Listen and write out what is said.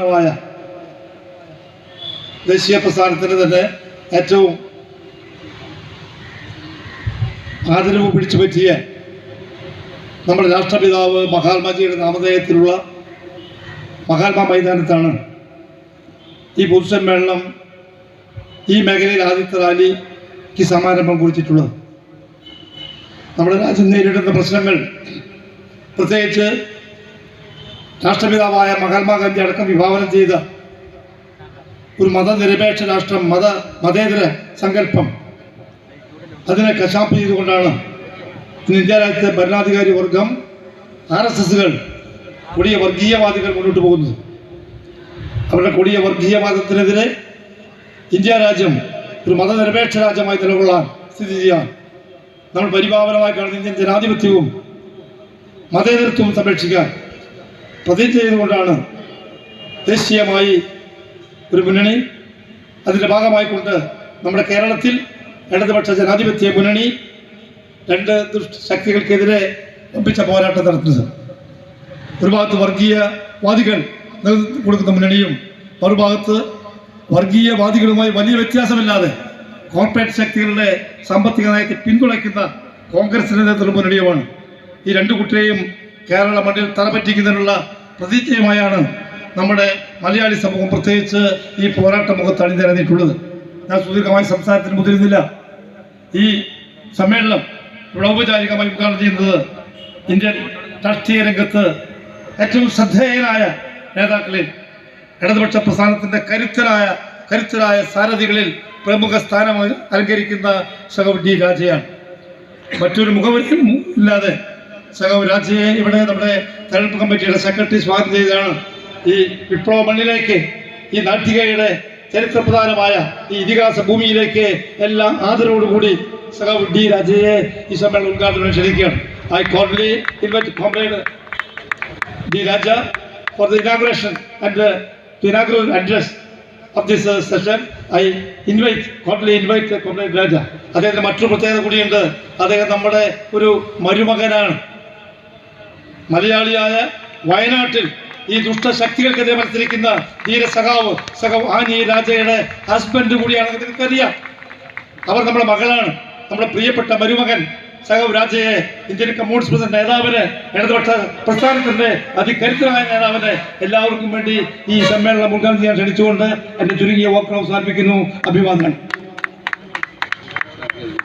പ്രസ്ഥാനമായ ദേശീയ പ്രസ്ഥാനത്തിന് തന്നെ ഏറ്റവും ആദരവ് പിടിച്ചു പറ്റിയ നമ്മുടെ രാഷ്ട്രപിതാവ് മഹാത്മാജിയുടെ നാമധേയത്തിലുള്ള മഹാത്മാ മൈതാനത്താണ് ഈ പൊതുസമ്മേളനം ഈ മേഖലയിൽ ആദ്യത്തെ റാലിക്ക് സമാരംഭം കുറിച്ചിട്ടുള്ളത്. നമ്മുടെ രാജ്യം നേരിടുന്ന പ്രശ്നങ്ങൾ പ്രത്യേകിച്ച് രാഷ്ട്രപിതാവായ മഹാത്മാഗാന്ധി അടക്കം വിഭാവനം ചെയ്ത ഒരു മതനിരപേക്ഷ രാഷ്ട്രം മത മതേതര സങ്കല്പം. അതിനെ കശാപ്പ് ചെയ്തുകൊണ്ടാണ് ഇന്ന് ഇന്ത്യ രാജ്യത്തെ ഭരണാധികാരി വർഗം ആർ എസ് എസുകൾ കൊടിയ വർഗീയവാദികൾ മുന്നോട്ട് പോകുന്നത്. അവരുടെ കൊടിയ വർഗീയവാദത്തിനെതിരെ ഇന്ത്യ രാജ്യം ഒരു മതനിരപേക്ഷ രാജ്യമായി നിലകൊള്ളാൻ സ്ഥിതി ചെയ്യാൻ നമ്മൾ പരിപാവനമായി കാണുന്ന ഇന്ത്യൻ ജനാധിപത്യവും മതേതരത്വവും സംരക്ഷിക്കാൻ പ്രതിജ്ഞ ചെയ്തുകൊണ്ടാണ് ദേശീയമായി ഒരു മുന്നണി അതിന്റെ ഭാഗമായിക്കൊണ്ട് നമ്മുടെ കേരളത്തിൽ ഇടതുപക്ഷ ജനാധിപത്യ മുന്നണി രണ്ട് ദുഷ്ടശക്തികൾക്കെതിരെ ഒപ്പിച്ച പോരാട്ടം നടത്തുന്നത്. ഒരു ഭാഗത്ത് വർഗീയവാദികൾ നേതൃത്വം കൊടുക്കുന്ന മുന്നണിയും മറുഭാഗത്ത് വർഗീയവാദികളുമായി വലിയ വ്യത്യാസമില്ലാതെ കോർപ്പറേറ്റ് ശക്തികളുടെ സാമ്പത്തിക നയത്തെ പിന്തുണയ്ക്കുന്ന കോൺഗ്രസിന്റെ നേതൃത്വ മുന്നണിയുമാണ്. ഈ രണ്ടു കൂട്ടരെയും കേരള മണ്ണിൽ തറപറ്റിക്കുന്നതിനുള്ള പ്രതിജ്ഞയുമായാണ് നമ്മുടെ മലയാളി സമൂഹം പ്രത്യേകിച്ച് ഈ പോരാട്ട മുഖത്ത് അണിനിരന്നിട്ടുള്ളത് ഞാൻ സുദീർഘമായി സംസാരത്തിന് മുതിരുന്നില്ല. ഈ സമ്മേളനം ഇവിടെ ഔപചാരികമായി ഉദ്ഘാടനം ചെയ്യുന്നത് ഇന്ത്യൻ രാഷ്ട്രീയ രംഗത്ത് ഏറ്റവും ശ്രദ്ധേയനായ നേതാക്കളിൽ ഇടതുപക്ഷ പ്രസ്ഥാനത്തിന്റെ കരുത്തരായ കരുത്തരായ സാരഥികളിൽ പ്രമുഖ സ്ഥാനം അലങ്കരിക്കുന്ന സഹവ് ഡി രാജയാണ് മറ്റൊരു മുഖവരിയും ഇല്ലാതെ സഹവ് രാജ്യയെ ഇവിടെ നമ്മുടെ തെരഞ്ഞെടുപ്പ് കമ്മിറ്റിയുടെ സെക്രട്ടറി സ്വാഗതം ചെയ്തതാണ്. ഈ വിപ്ലവ മണ്ണിലേക്ക് ഈ നാട്ടികയുടെ ചരിത്രപ്രധാനമായ ഈ ഇതിഹാസ ഭൂമിയിലേക്ക് എല്ലാം ആദരവോടുകൂടി സഹോ ഡി രാജയെ ഈ സമ്മേളനം ഉദ്ഘാടനം ക്ഷണിക്കുകയാണ്. I cordially invite compliant D Raja for the inauguration and uh, the address of of this uh, invite invite the Comrade Raja. അദ്ദേഹത്തിന് മറ്റൊരു പ്രത്യേകത കൂടിയുണ്ട്. അദ്ദേഹം നമ്മുടെ ഒരു മരുമകനാണ്. മലയാളിയായ വയനാട്ടിൽ ഈ ദുഷ്ടശക്തികൾക്കെതിരെ മത്സരിക്കുന്ന ധീര സഖാവ് സഖാവ് ആനി രാജയുടെ ഹസ്ബൻഡ് കൂടിയാണ് നിങ്ങൾക്കറിയാം. അവർ നമ്മുടെ മകളാണ്. നമ്മുടെ പ്രിയപ്പെട്ട മരുമകൻ സഖാവ് രാജയെ ഇന്ത്യൻ കമ്മ്യൂണിസ്റ്റ് പ്രസിഡന്റ് നേതാവിന് ഇടതുപക്ഷ പ്രസ്ഥാനത്തിന്റെ അതികരുത്തരായ നേതാവിന് എല്ലാവർക്കും വേണ്ടി ഈ സമ്മേളനം ഉദ്ഘാടനം ചെയ്യാൻ ക്ഷണിച്ചുകൊണ്ട് എന്റെ ചുരുങ്ങിയ വാക്കുകൾ അവസാനിപ്പിക്കുന്നു. അഭിവാദനം